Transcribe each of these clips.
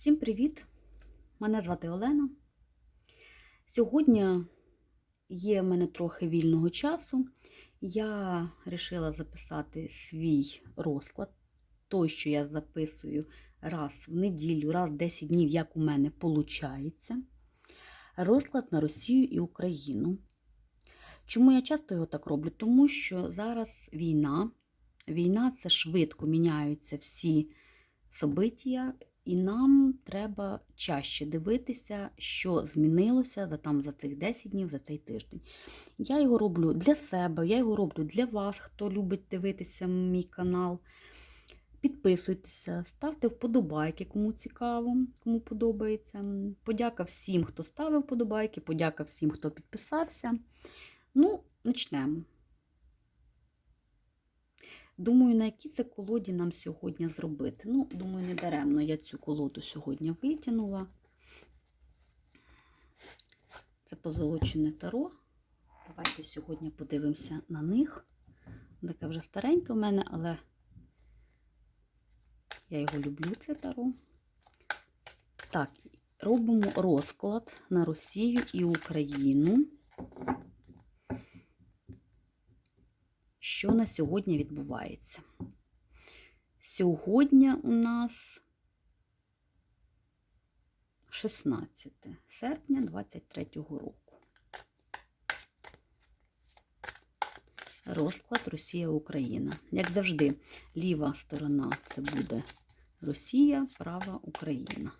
Всім привіт! Мене звати Олена. Сьогодні є в мене трохи вільного часу. Я вирішила записати свій розклад, той, що я записую раз в неділю, раз в 10 днів, як у мене виходить. Розклад на Росію і Україну. Чому я часто його так роблю? Тому що зараз війна. Війна це швидко міняються всі события, і нам треба чаще дивитися, що змінилося за там за цих 10 днів, за цей тиждень. Я його роблю для себе, я його роблю для вас, хто любить дивитися мій канал. Підписуйтеся, ставте вподобайки, кому цікаво, кому подобається. Подяка всім, хто ставив вподобайки, подяка всім, хто підписався. Ну, почнемо. Думаю, на якій це колоді нам сьогодні зробити. Ну, думаю, не даремно я цю колоду сьогодні витягнула. Це позолочене таро. Давайте сьогодні подивимося на них. Таке вже стареньке в мене, але я його люблю, це таро. Так, робимо розклад на Росію і Україну. Що на сьогодні відбувається. Сьогодні у нас 16 серпня 23 року. Розклад Росія-Україна. Як завжди, ліва сторона це буде Росія, права Україна.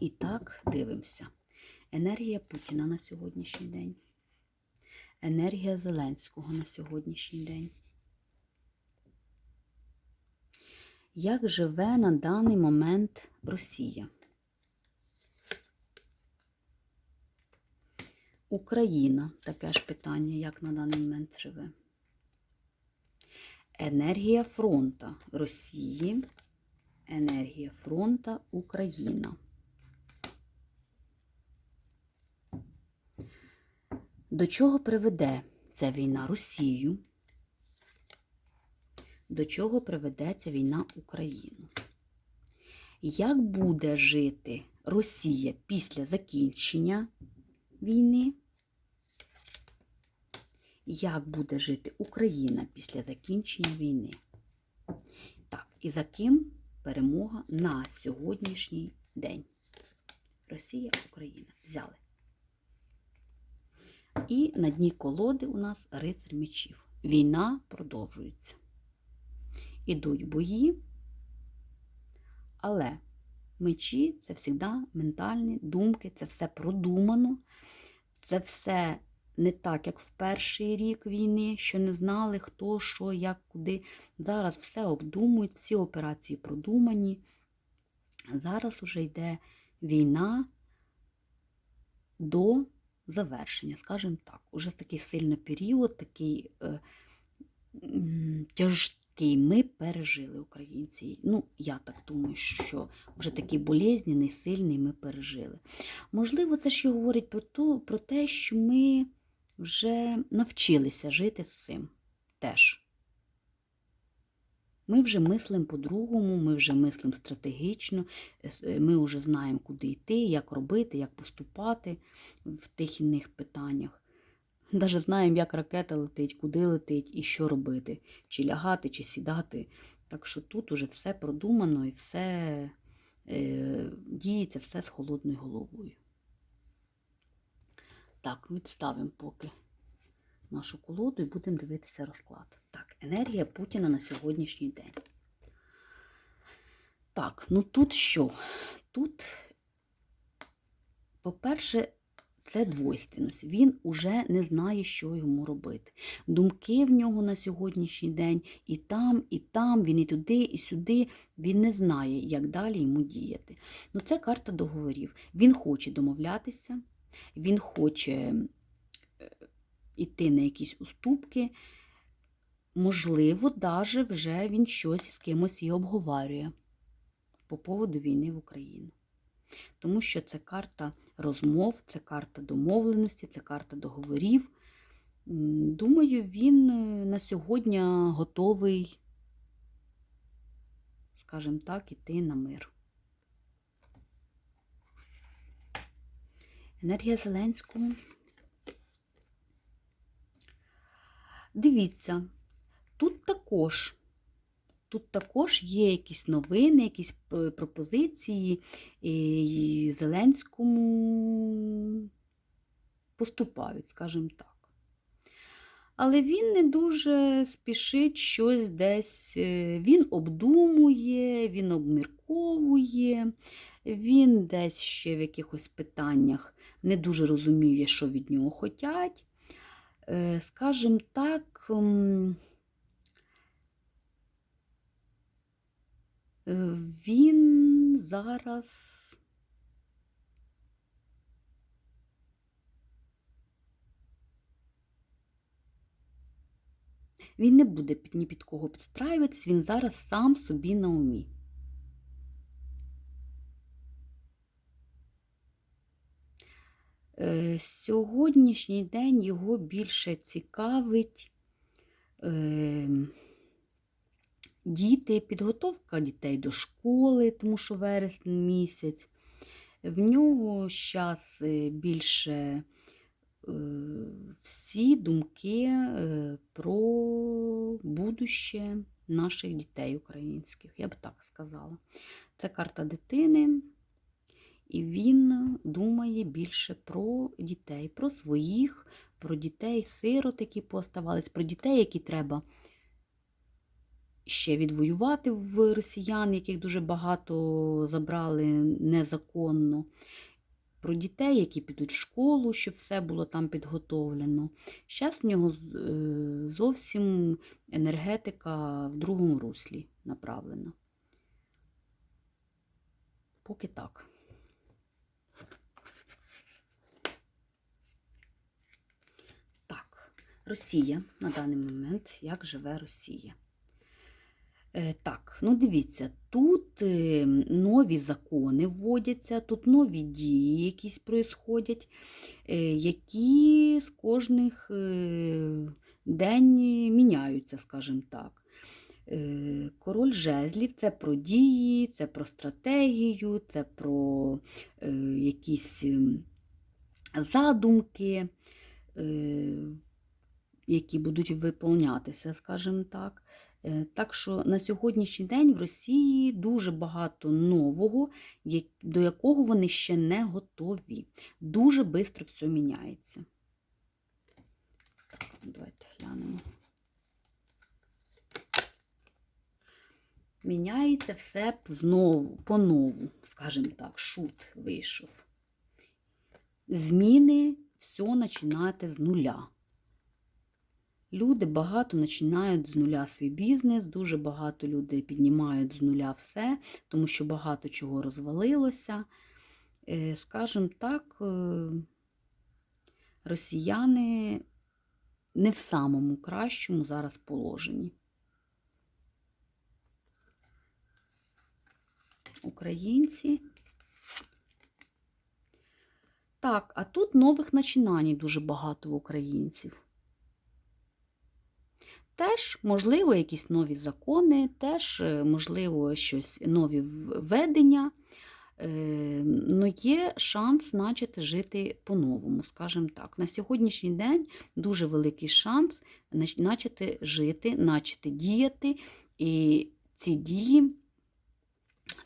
І так, дивимося. Енергія Путіна на сьогоднішній день енергія Зеленського на сьогоднішній день. Як живе на даний момент Росія? Україна таке ж питання, як на даний момент живе. Енергія фронта Росії, енергія фронта Україна. До чого приведе ця війна Росію? До чого приведе ця війна Україну? Як буде жити Росія після закінчення війни? Як буде жити Україна після закінчення війни? Так, і за ким перемога на сьогоднішній день? Росія, Україна. Взяли. І на дні колоди у нас рицар мечів. Війна продовжується. Ідуть бої, але мечі це завжди ментальні думки, це все продумано, це все не так, як в перший рік війни, що не знали, хто, що, як, куди. Зараз все обдумують, всі операції продумані. Зараз уже йде війна до завершення, скажімо так. Уже такий сильний період, такий е, тяжкий ми пережили українці. Ну, я так думаю, що вже такий болезнений, сильний ми пережили. Можливо, це ще говорить про, то, про те, що ми вже навчилися жити з цим теж. Ми вже мислимо по-другому, ми вже мислимо стратегічно, ми вже знаємо, куди йти, як робити, як поступати в тих іних питаннях. Навіть знаємо, як ракета летить, куди летить і що робити, чи лягати, чи сідати. Так що тут уже все продумано і все е, діється все з холодною головою. Так, відставимо поки нашу колоду і будемо дивитися розклад. Так, енергія Путіна на сьогоднішній день. Так, ну тут що? Тут, по-перше, це двойственність. Він уже не знає, що йому робити. Думки в нього на сьогоднішній день і там, і там, він і туди, і сюди. Він не знає, як далі йому діяти. Ну, це карта договорів. Він хоче домовлятися, він хоче йти на якісь уступки. Можливо, даже вже він щось з кимось і обговорює по поводу війни в Україну. Тому що це карта розмов, це карта домовленості, це карта договорів. Думаю, він на сьогодні готовий скажімо так, іти на мир. Енергія Зеленського. Дивіться, тут також, тут також є якісь новини, якісь е, пропозиції і Зеленському поступають, скажімо так. Але він не дуже спішить щось десь. е, Він обдумує, він обмірковує, він десь ще в якихось питаннях не дуже розуміє, що від нього хотять. Е, Скажімо так, е, він зараз. Він не буде ні під кого підстраюватись, він зараз сам собі на умі. Е, Сьогоднішній день його більше цікавить е, діти, підготовка дітей до школи, тому що вересень місяць. В нього зараз більше е, всі думки е, про будуще наших дітей українських, я б так сказала. Це карта дитини, і він думає більше про дітей, про своїх, про дітей, сирот, які поставались, про дітей, які треба ще відвоювати в росіян, яких дуже багато забрали незаконно. Про дітей, які підуть в школу, щоб все було там підготовлено. Зараз в нього е, зовсім енергетика в другому руслі направлена. Поки так. Так, Росія на даний момент. Як живе Росія? Е, Так, ну дивіться, тут е, нові закони вводяться, тут нові дії якісь происходять, е, які з кожних день міняються, скажімо так. Король жезлів це про дії, це про стратегію, це про якісь задумки, які будуть виповнятися, скажімо так. Е, Так що на сьогоднішній день в Росії дуже багато нового, до якого вони ще не готові. Дуже швидко все міняється. Давайте глянемо. Міняється все знову, по-нову, скажімо так, шут вийшов. Зміни все починати з нуля. Люди багато починають з нуля свій бізнес, дуже багато людей піднімають з нуля все, тому що багато чого розвалилося. Е, Скажімо так, е, росіяни не в самому кращому зараз положенні. Українці. Так, а тут нових начинань дуже багато в українців. Можливо, якісь нові закони, теж, е, можливо, щось нові введення. Е, Ну, є шанс начати жити по-новому, скажімо так. На сьогоднішній день дуже великий шанс нач- начати жити, начати діяти. І ці дії.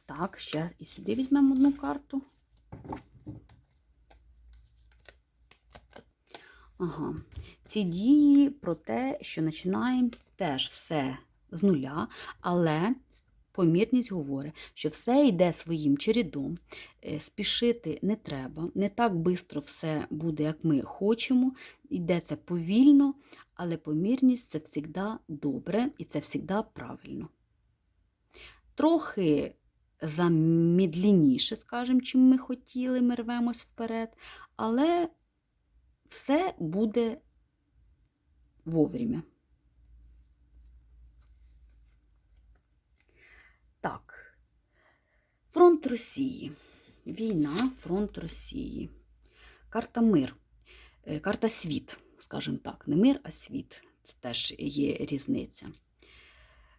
Так, ще і сюди візьмемо одну карту. Ага. Ці дії про те, що починаємо теж все з нуля, але помірність говорить, що все йде своїм чередом, е, спішити не треба, не так швидко все буде, як ми хочемо. Йде це повільно, але помірність це завжди добре і це завжди правильно. Трохи замідлініше, скажімо, чим ми хотіли, ми рвемось вперед, але все буде вовремя. Так, фронт Росії. Війна, фронт Росії. Карта мир. Е, Карта світ, скажімо так. Не мир, а світ. Це теж є різниця.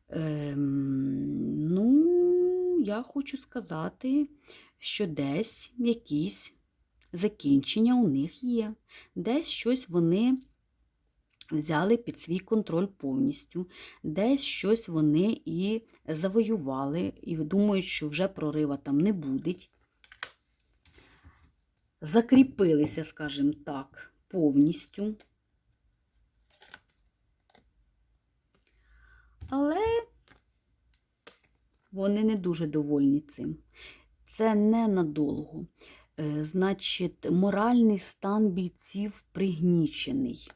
Ем, ну, я хочу сказати, що десь якісь закінчення у них є, десь щось вони взяли під свій контроль повністю, десь щось вони і завоювали, і думають, що вже прорива там не буде. Закріпилися, скажімо так, повністю. Але вони не дуже довольні цим. Це ненадовго. Е, Значить, моральний стан бійців пригнічений.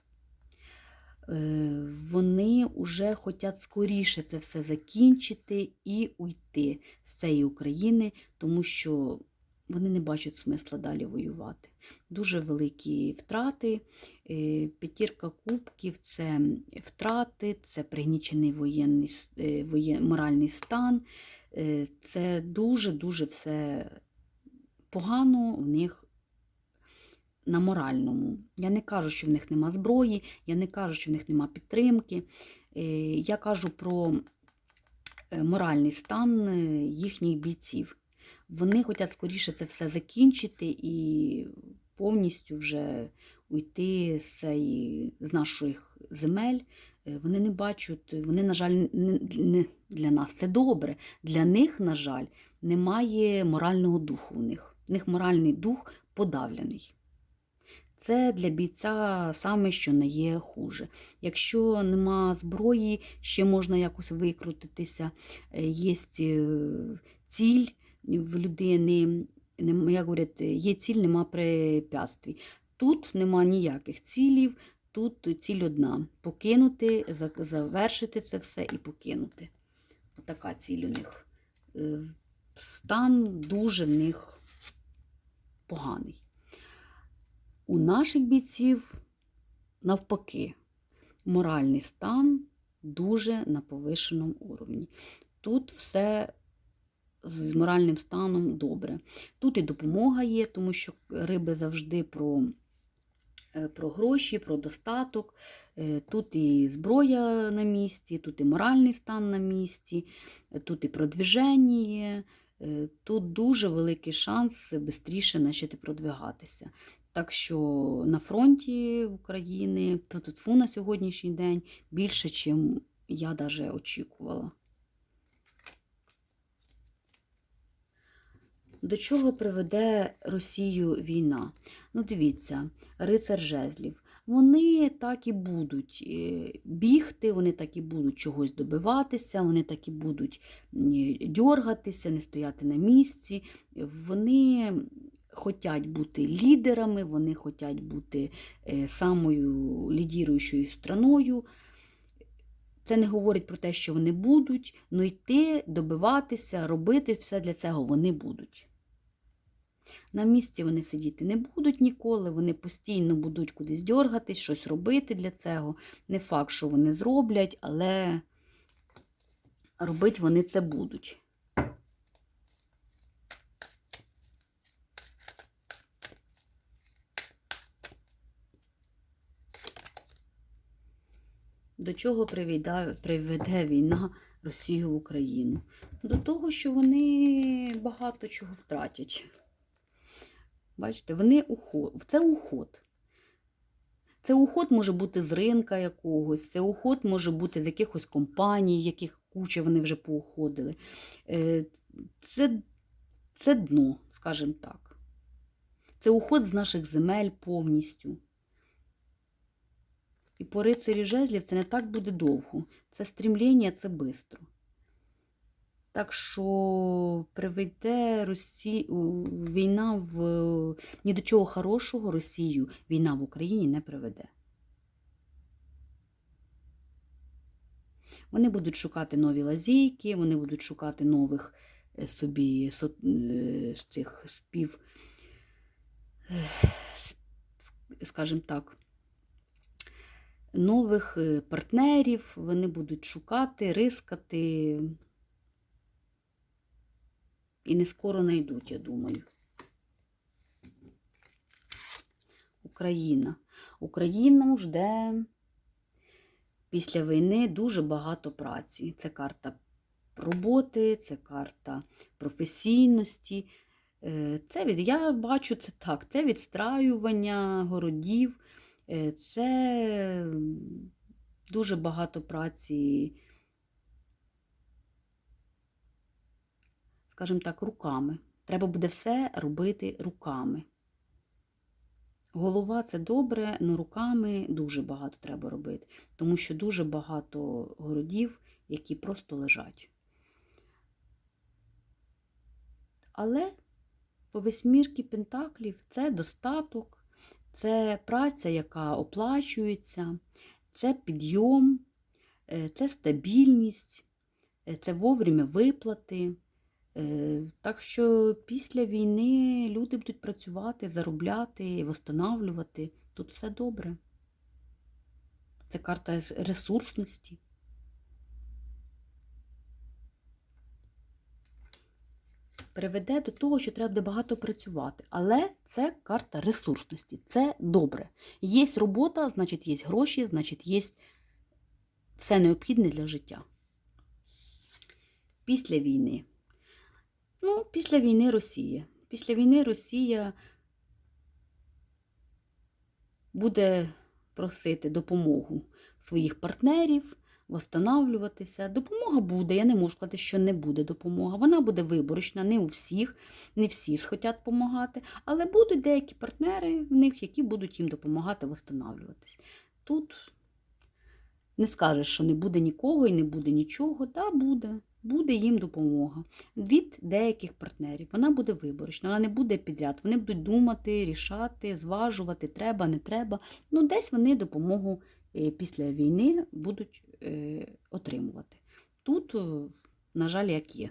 Е, Вони вже хочуть скоріше це все закінчити і уйти з цієї України, тому що вони не бачать смисла далі воювати. Дуже великі втрати. Е, П'ятірка кубків це втрати, це пригнічений воєнний, е, воєн, моральний стан. Це дуже-дуже все погано в них на моральному. Я не кажу, що в них нема зброї, я не кажу, що в них нема підтримки. Е, Я кажу про е, моральний стан е, їхніх бійців. Вони хочуть скоріше це все закінчити і повністю вже уйти з, наших земель. Вони не бачать, вони, на жаль, не для нас це добре. Для них, на жаль, немає морального духу у них. У них моральний дух подавлений. Це для бійця саме, що не є хуже. Якщо нема зброї, ще можна якось викрутитися. Є ціль в людини, як говорять, є ціль, нема препятствий. Тут нема ніяких цілів, тут ціль одна покинути, завершити це все і покинути. Отака ціль у них. Е, Стан дуже в них поганий. У наших бійців, навпаки, моральний стан дуже на повишеному уровні. Тут все з моральним станом добре. Тут і допомога є, тому що риби завжди про, е, про гроші, про достаток. Е, Тут і зброя на місці, тут і моральний стан на місці, тут і продвіження є. Е, Тут дуже великий шанс швидше почати продвигатися. Так що на фронті України тут на сьогоднішній день більше, ніж я навіть очікувала. До чого приведе Росію війна? Ну, дивіться, рицар жезлів. Вони так і будуть е, бігти, вони так і будуть чогось добиватися, вони так і будуть дьоргатися, не стояти на місці. Вони хочуть бути лідерами, вони хочуть бути е, самою лідіруючою страною. Це не говорить про те, що вони будуть, але йти, добиватися, робити все для цього вони будуть. На місці вони сидіти не будуть ніколи, вони постійно будуть кудись дьоргатись, щось робити для цього. Не факт, що вони зроблять, але робити вони це будуть. До чого приведе, війна Росію в Україну? До того, що вони багато чого втратять. Бачите, вони уход. Це уход. Це уход може бути з ринка якогось, це уход може бути з якихось компаній, яких куча вони вже поуходили. Е, Це, це дно, скажімо так. Це уход з наших земель повністю. І по рицарі жезлів це не так буде довго. Це стрімління, це швидко. Так що приведе Росі... війна в ні до чого хорошого Росію війна в Україні не приведе. Вони будуть шукати нові лазейки, вони будуть шукати нових е, собі со- е, цих спів, е, скажімо так, нових е, партнерів, вони будуть шукати, рискати. І не скоро знайдуть, я думаю. Україна. Україна жде після війни дуже багато праці. Це карта роботи, це карта професійності. Е, Це від, я бачу це так, це відстраювання городів, це дуже багато праці, скажімо так, руками. Треба буде все робити руками. Голова це добре, але руками дуже багато треба робити, тому що дуже багато городів, які просто лежать. Але по восьмірки пентаклів це достаток, це праця, яка оплачується, це підйом, е, це стабільність, е, це вовремя виплати. Е, Так що після війни люди будуть працювати, заробляти, восстанавлювати. Тут все добре. Це карта ресурсності. Приведе до того, що треба буде багато працювати. Але це карта ресурсності. Це добре. Є робота, значить, є гроші, значить, є все необхідне для життя. Після війни. Ну, після війни Росія. Після війни Росія буде просити допомогу своїх партнерів, восстанавлюватися. Допомога буде, я не можу сказати, що не буде допомога. Вона буде виборочна, не у всіх, не всі схотять допомагати, але будуть деякі партнери в них, які будуть їм допомагати восстанавлюватись. Тут не скажеш, що не буде нікого і не буде нічого. та буде. Буде їм допомога від деяких партнерів. Вона буде виборочна, вона не буде підряд. Вони будуть думати, рішати, зважувати, треба, не треба. Ну, десь вони допомогу е, після війни будуть е, отримувати. Тут, е, на жаль, як є.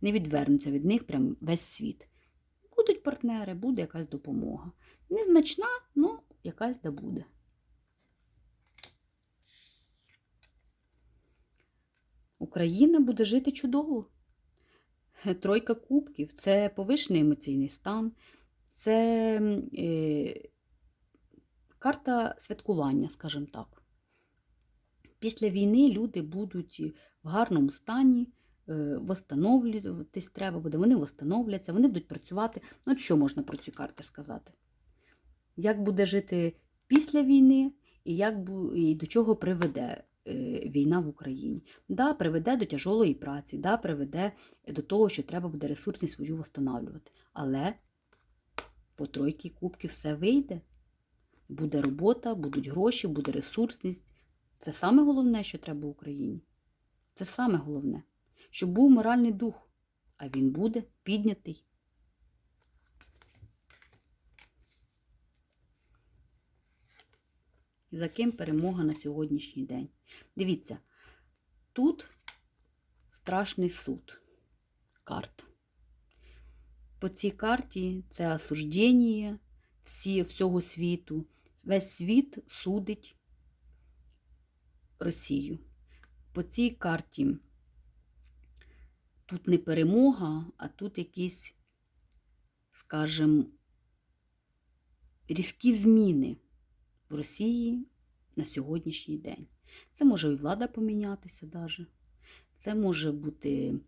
Не відвернуться від них прям весь світ. Будуть партнери, буде якась допомога. Незначна, але якась да буде. Україна буде жити чудово. Тройка кубків це повишений емоційний стан, це е, карта святкування, скажімо так. Після війни люди будуть в гарному стані, е, восстановлюватись треба буде, вони восстановляться, вони будуть працювати. Ну, що можна про ці карти сказати? Як буде жити після війни, і, як, і до чого приведе війна в Україні? Да, приведе до тяжолої праці, да, приведе до того, що треба буде ресурсність свою восстанавлювати. Але по тройки кубків все вийде. Буде робота, будуть гроші, буде ресурсність. Це саме головне, що треба Україні. Це саме головне, щоб був моральний дух, а він буде піднятий. За ким перемога на сьогоднішній день. Дивіться, тут страшний суд карт. По цій карті це осуждення всі, всього світу. Весь світ судить Росію. По цій карті тут не перемога, а тут якісь, скажімо, різкі зміни в Росії на сьогоднішній день. Це може і влада помінятися даже. Це може бути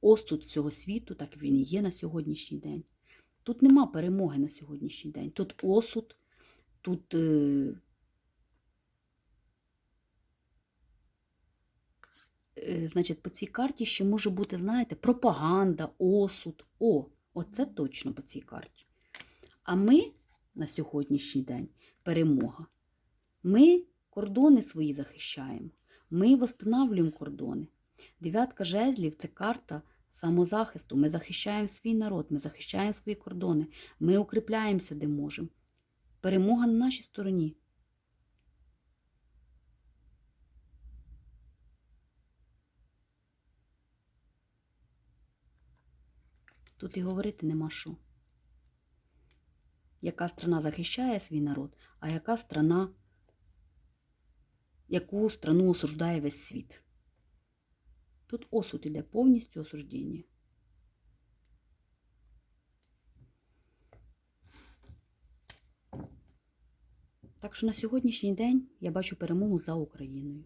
осуд всього світу, так він і є на сьогоднішній день. Тут нема перемоги на сьогоднішній день. Тут осуд, тут е, е, значить, по цій карті ще може бути, знаєте, пропаганда, осуд. О, оце точно по цій карті. А ми на сьогоднішній день перемога. Ми кордони свої захищаємо, ми восстанавлюємо кордони. Дев'ятка жезлів це карта самозахисту. Ми захищаємо свій народ, ми захищаємо свої кордони, ми укріпляємося, де можемо. Перемога на нашій стороні. Тут і говорити нема що. Яка страна захищає свій народ, а яка страна, яку страну осуждає весь світ. Тут осуд іде повністю осуждення. Так що на сьогоднішній день я бачу перемогу за Україною.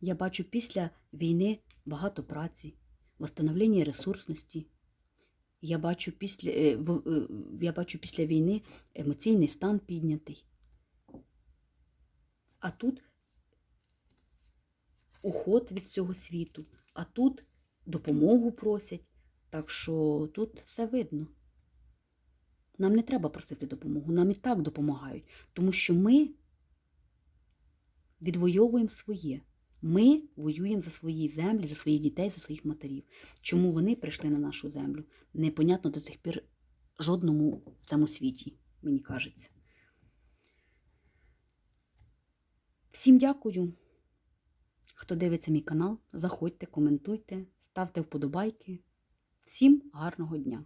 Я бачу після війни багато праці, восстановлення ресурсності. Я бачу після, е, е, я бачу після війни емоційний стан піднятий. А тут уход від всього світу, а тут допомогу просять. Так що тут все видно. Нам не треба просити допомогу, нам і так допомагають, тому що ми відвоюємо своє. Ми воюємо за свої землі, за своїх дітей, за своїх матерів. Чому вони прийшли на нашу землю? Непонятно до цих пір жодному в цьому світі, мені кажеться. Всім дякую, хто дивиться мій канал. Заходьте, коментуйте, ставте вподобайки. Всім гарного дня!